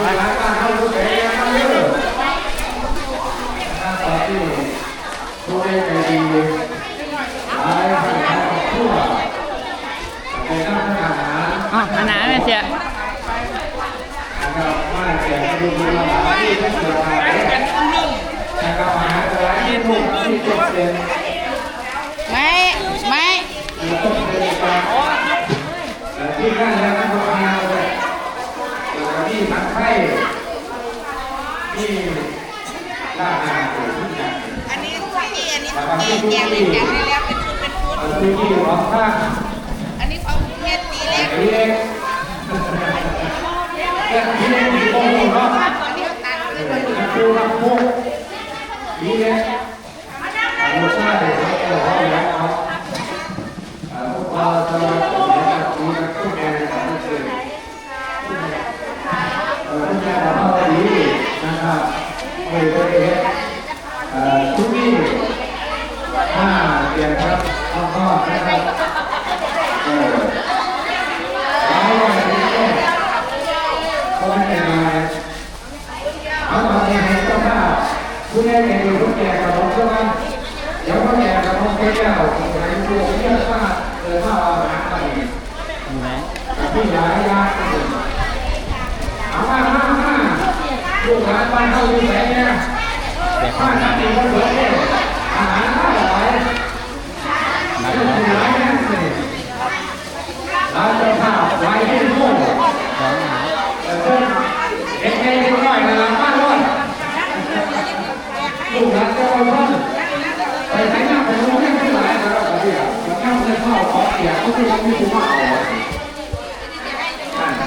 เวลาบ้านเขารู้ใจกันเยอะตอนที่ผู้ได้ใจดีหลายฝ่ายทั่วในด้านทหารอ๋ออันไหนแม่เสียนะครับว่าแต่ดูดูระบาดที่ไม่เกิดอะไรนะครับอาหารแต่ละที่ถูกที่จบเป็นไม่ไม่ต้นเป็นการที่นั่นแล้วก็ทำงานเลยที่ทั้ง ไข่ที่ร้านอาหารที่ไหนอันนี้ที่อันนี้ที่แจกเลยแกได้แล้วเป็นชุดเป็นชุดที่ที่ร้องข้างอันนี้ของเม็ดตีเล็กเล็กเล็กที่เล็กที่โตเนาะอันนี้ตัดเลยดูรับพวกนี่เล็กรสชาติเนี่ยเขาบอกแล้วครับพอจะมาตรงนี้นะมีนักตู้แกงก็คือ ทุกอย่างเราก็ดีนะครับโดยตัวเองเอ่อทุกที่ห้าเดือนครับแล้วก็นะครับเออแล้ววันนี้ก็ก็ไม่เป็นไรเอาตอนนี้ให้เจ้าภาผู้ใหญ่ใจดีผู้แก่กับผมใช่ไหมเดี๋ยวผู้แก่กับผมแก้วไหนผู้เยอะมากเออถ้าเอาหาไปกับพี่ยายาเอา ลูกหลานบ้านเขาอยู่ไหนเนี่ยบ้านท่าเองก็เหลือเนี่ยอาหารอร่อยแล้วคุณร้านนั้นสิร้านเจ้าข้าวไว้ที่นู่นเออเอ็งเอ็งเอ็งหน่อยนะบ้านรถลูกหลานเจ้าพ่อไปไหนมาไปรงเรียนที่ไหนนะเราก็เดี๋ยวมันเข้าในข้าวขอเสียเขาที่เราไม่ถูกมาเอา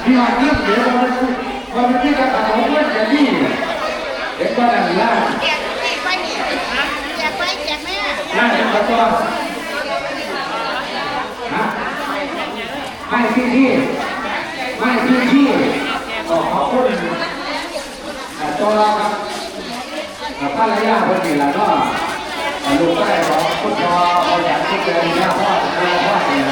พี่ว่าเรื่องเดี๋ยวมันมันไม่ได้ กระทำเรื่องจะดีเด็กก็ดันล่าแจกไปนี่แจกไปแจกแม่ล่าเป็นตัวตัวนะไม่พี่ที่ไม่พี่ที่ขอขอบคุณตัวเราครับภรรยาคนนี้แล้วก็ลูกได้บอกคุณพ่อเขาอยากที่จะมีญาติพ่อพ่อพ่อเนี่ย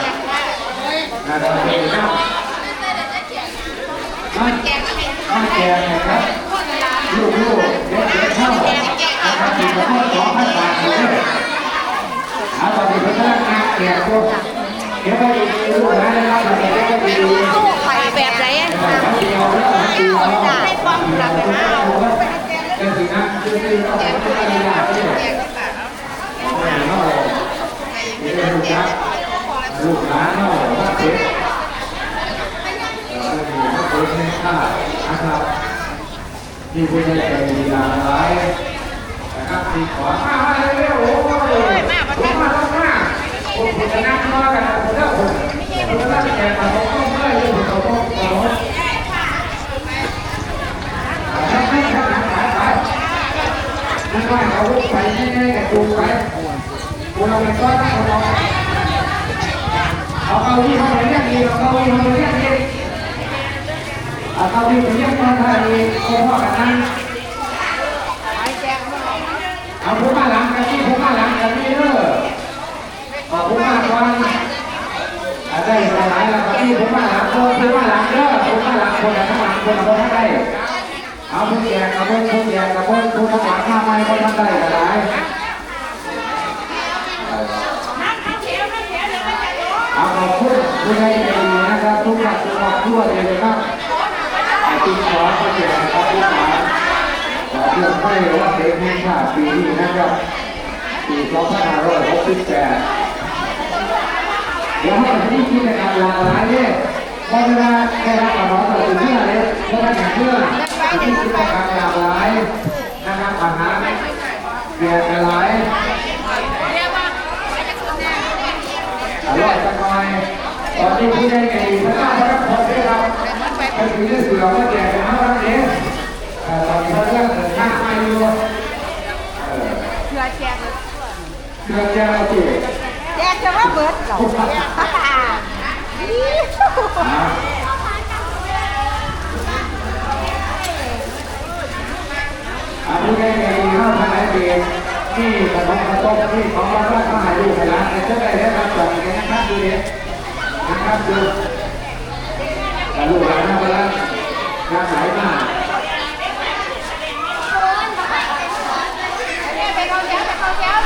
การอกที่แจกก็ฝากเอาแม่เนาะเดี๋ยวลูกนะลูกหลานเนาะว่าเด็กเราจะมีพระคุณในข้านะครับที่คุณได้ใจดีหลากหลายนะครับที่ขอมามาเร็วๆโอ้ยมามามามาผมจะนั่งรอกันนะผมเลิกผมผมจะนั่งแจกมาผมก็เมื่อยอยู่ผมก็ต้องรอให้ให้ให้ไปไปนั่นว่าเขาไป ง่ายๆกับจูงไปกูเราเป็นก้อนนะเราเอาเก้าอี้เขาไปเรียกดีเอาเก้าอี้เขาไปเรียกดีเอาเก้าอี้ไปเรียกมาได้ดีคนพ่อกันนั่งเอาผู้มาหลังกันที่ผู้มาหลังกันนี่เด้อขอาผู้มาก่อนอาได้หลายแล้วครับที่ผู้มาหลังคนผู้มาหลังเด้อผู้มาหลังคนละทั้งหลังคนละคนทั้งได้เอาผู้แก่กับผู้ผู้แก่กับผู้ผู้ทั้งหลังมาไม่คนทั้งได้ก็ได้ เอาขอบคุณผู้ใหญ่ใจดีนะครับทุกท่านทุกครอบครัวเลยนะครับไอ้ที่ขอผู้แก่กับผู้หลานเรื่องไม่ว่าเพลงแห่งชาติปีนี้นะครับปี2568เดี๋ยวให้ที่กิจกรรหลากหลายเนี่ยเพอเวลาได้รับกามรร้องต่อถึงเพื่อเลยเพราะว่าอย่างเพื่อที่กิจกรรหลากหลาย แยกจะว่าเบิดเหรอตาตาอันนี้ได้ไงข้าวพันธุ์เองที่ของพระต้มที่ของพระราชมหายุทยาจะได้ได้รับส่งนะครับดูดินะครับดูลูกหลานนะครับงานสายมาไปเข้าแก้วไปเข้าแก้ว